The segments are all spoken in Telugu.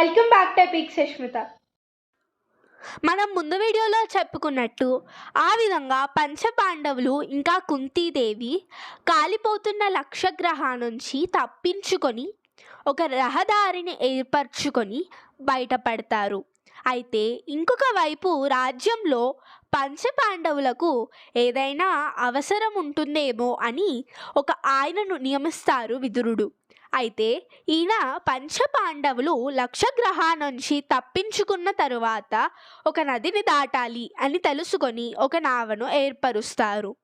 Welcome back to pick Sushmita. మనం ముందు వీడియోలో చెప్పుకున్నట్టు ఆ విధంగా పంచపాండవులు ఇంకా కుంతీదేవి కాలిపోతున్న లక్షగ్రహ నుంచి తప్పించుకొని ఒక రహదారిని ఏర్పరచుకొని బయటపడతారు. అయితే ఇంకొక వైపు రాజ్యంలో పంచపాండవులకు ఏదైనా అవసరం ఉంటుందేమో అని ఒక ఆయనను నియమిస్తారు విదురుడు. అయితే ఈయన పంచపాండవులు లక్షగ్రహ నుంచి తప్పించుకున్న తరువాత ఒక నదిని దాటాలి అని తెలుసుకొని ఒక నావను ఏర్పరుస్తారు.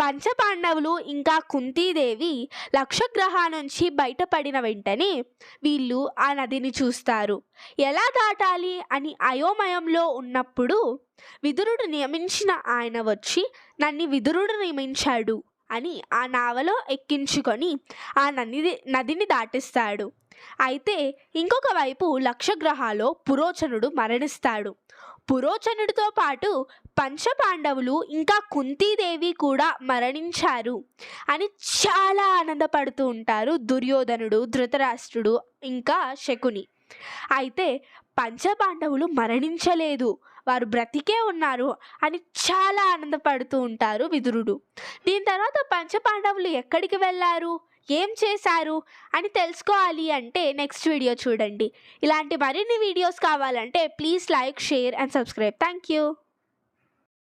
పంచపాండవులు ఇంకా కుంతీదేవి లక్షగ్రహ నుంచి బయటపడిన వెంటనే వీళ్ళు ఆ నదిని చూస్తారు. ఎలా దాటాలి అని అయోమయంలో ఉన్నప్పుడు విదురుడు నియమించిన ఆయన వచ్చి నన్ను విదురుడు నియమించాడు అని ఆ నావలో ఎక్కించుకొని ఆ నది నదిని దాటిస్తాడు. అయితే ఇంకొక వైపు లక్షగ్రహాలో పురోచనుడు మరణిస్తాడు. పురోచనుడితో పాటు పంచపాండవులు ఇంకా కుంతీదేవి కూడా మరణించారు అని చాలా ఆనందపడుతూ ఉంటారు దుర్యోధనుడు ధృతరాష్ట్రుడు ఇంకా శకుని. అయితే పంచపాండవులు మరణించలేదు వారు బ్రతికే ఉన్నారు అని చాలా ఆనందపడుతూ ఉంటారు విదురుడు. దీని తర్వాత పంచపాండవులు ఎక్కడికి వెళ్ళారు ఏం చేశారు అని తెలుసుకోవాలి అంటే నెక్స్ట్ వీడియో చూడండి. ఇలాంటి మరిన్ని వీడియోస్ కావాలంటే please like share and subscribe thank you